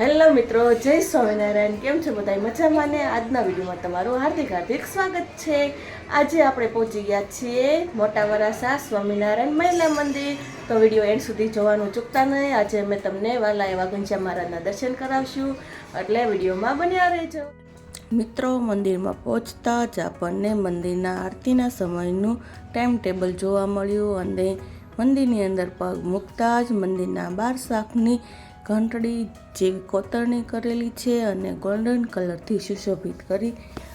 Hello મિત્રો, જય સ્વામિનારાયણ. કેમ છો બધા? મજામાં ને? આજના વિડીયોમાં તમારું હાર્દિક હાર્દિક સ્વાગત છે. આજે આપણે પહોંચી ગયા છીએ મોટા વરાસા સ્વામિનારાયણ મહિલા મંદિર. તો વીડિયો એન્ડ સુધી જોવાનું ચૂકતા નહીં. આજે અમે તમને વાલા એવા ઘનશ્યામ મહારાજના દર્શન કરાવશું. એટલે વિડીયોમાં બન્યા રહેજો. મિત્રો, મંદિરમાં પહોંચતા જ આપણને મંદિરના આરતીના સમયનું ટાઈમ ટેબલ જોવા મળ્યું અને મંદિરની અંદર પગ મૂકતા જ મંદિરના બાર શાખની ઘંટડી જેવી કોતરણી કરેલી છે અને ગોલ્ડન કલરથી સુશોભિત કરી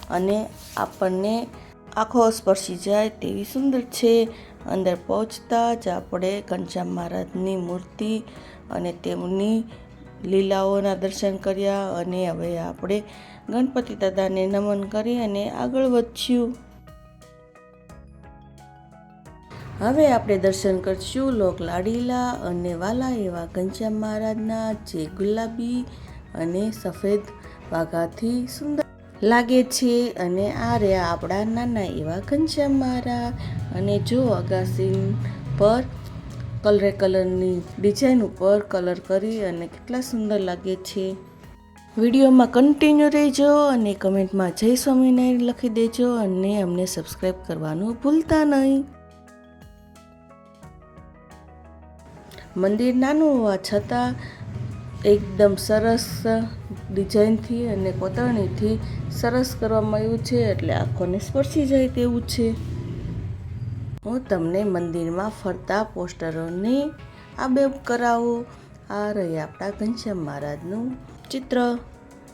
અને આપણને આંખો સ્પર્શી જાય તેવી સુંદર છે. અંદર પહોંચતા જ આપણે ઘનશ્યામ મહારાજની મૂર્તિ અને તેમની લીલાઓના દર્શન કર્યા અને હવે આપણે ગણપતિ દાદાને નમન કરી અને આગળ વધ્યું. હવે આપણે દર્શન કરશું લોક લાડીલા અને વાલા એવા ઘનશ્યામ મહારાજના જે ગુલાબી અને સફેદ વાઘાથી સુંદર લાગે છે અને આ રહ્યા આપણા નાના એવા ઘનશ્યામ મહારાજ. અને જો અગાસી પર કલરે કલરની ડિઝાઇન ઉપર કલર કરી અને કેટલા સુંદર લાગે છે. વિડીયોમાં કન્ટિન્યુ રહેજો અને કમેન્ટમાં જય સ્વામિનારાયણ લખી દેજો અને અમને સબસ્ક્રાઈબ કરવાનું ભૂલતા નહીં. મંદિર નાનું હોવા છતાં એકદમ સરસ ડિઝાઇનથી અને કોતરણીથી સરસ કરવામાં આવ્યું છે, એટલે આંખોને સ્પર્શી જાય તેવું છે. હું તમને મંદિરમાં ફરતા પોસ્ટરોને આબેબ કરાવું. આ રહી આપણા ઘનશ્યામ મહારાજનું ચિત્ર.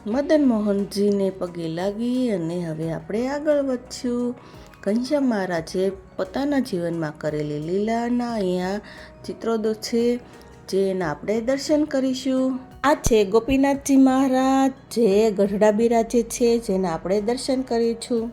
મદન મોહનજીને પગે લાગી અને હવે આપણે આગળ વધશું. ઘનશ્યામ મહારાજે પોતાના જીવનમાં કરેલી લીલાના અહીંયા ચિત્રો છે, જેના આપણે દર્શન કરીશું. આ છે ગોપીનાથજી મહારાજ, જે ગઢડા બિરાજે છે, જેના આપણે દર્શન કરીશું.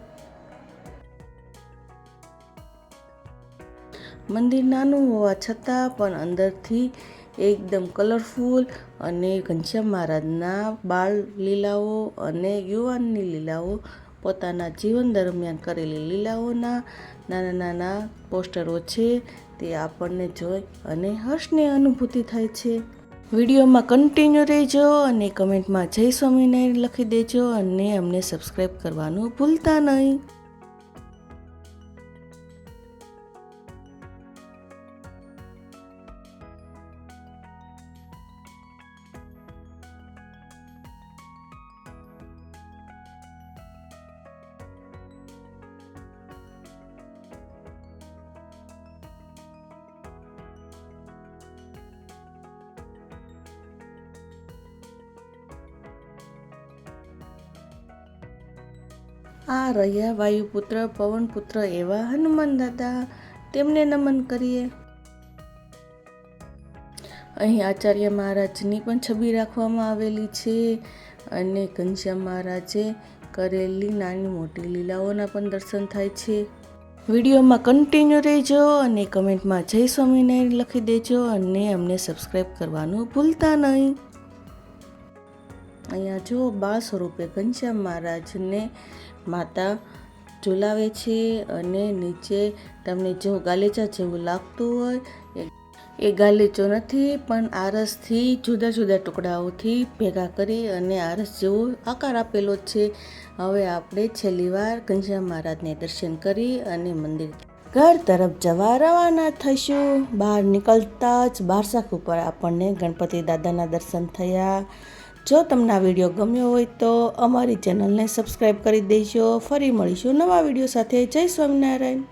મંદિર નાનું હોવા છતાં પણ અંદરથી એકદમ કલરફુલ અને ઘનશ્યામ મહારાજના બાળ લીલાઓ અને યુવાનની લીલાઓ પોતાના જીવન દરમિયાન કરેલી લીલાઓના નાના નાના પોસ્ટરો છે, તે આપણને જોઈ અને હર્ષની અનુભૂતિ થાય છે. વિડીયોમાં કન્ટિન્યુ રહેજો અને કમેન્ટમાં જય સ્વામિનારાયણ લખી દેજો અને અમને સબસ્ક્રાઈબ કરવાનું ભૂલતા નહીં. આ રહ્યા વાયુપુત્ર, પવનપુત્ર એવા હનુમાન દાદા. તેમને નમન કરીએ. અહીં આચાર્ય મહારાજની પણ છબી રાખવામાં આવેલી છે અને ઘનશ્યામ મહારાજે કરેલી નાની મોટી લીલાઓના પણ દર્શન થાય છે. વિડીયોમાં કન્ટિન્યુ રહેજો અને કમેન્ટમાં જય સ્વામિનારાયણ લખી દેજો અને અમને સબસ્ક્રાઈબ કરવાનું ભૂલતા નહીં. અહીંયા જો બાળ સ્વરૂપે ઘનશ્યામ મહારાજને માતા ઝુલાવે છે અને નીચે તમને જો ગાલીચા જેવું લાગતું હોય, એ- ગાલીચો નથી, પણ આરસથી જુદા જુદા ટુકડાઓથી ભેગા કરી અને આરસ જેવો આકાર આપેલો છે. હવે આપણે છેલ્લી વાર ઘનશ્યામ મહારાજને દર્શન કરી અને મંદિર ઘર તરફ જવા રવાના થઈશું. બહાર નીકળતા જ બારસાખ ઉપર આપણને ગણપતિ દાદાના દર્શન થયા. જો તમને આ વીડિયો ગમ્યો હોય તો અમારી ચેનલને સબસ્ક્રાઈબ કરી દેજો. ફરી મળીશું નવા વીડિયો સાથે. જય સ્વામિનારાયણ.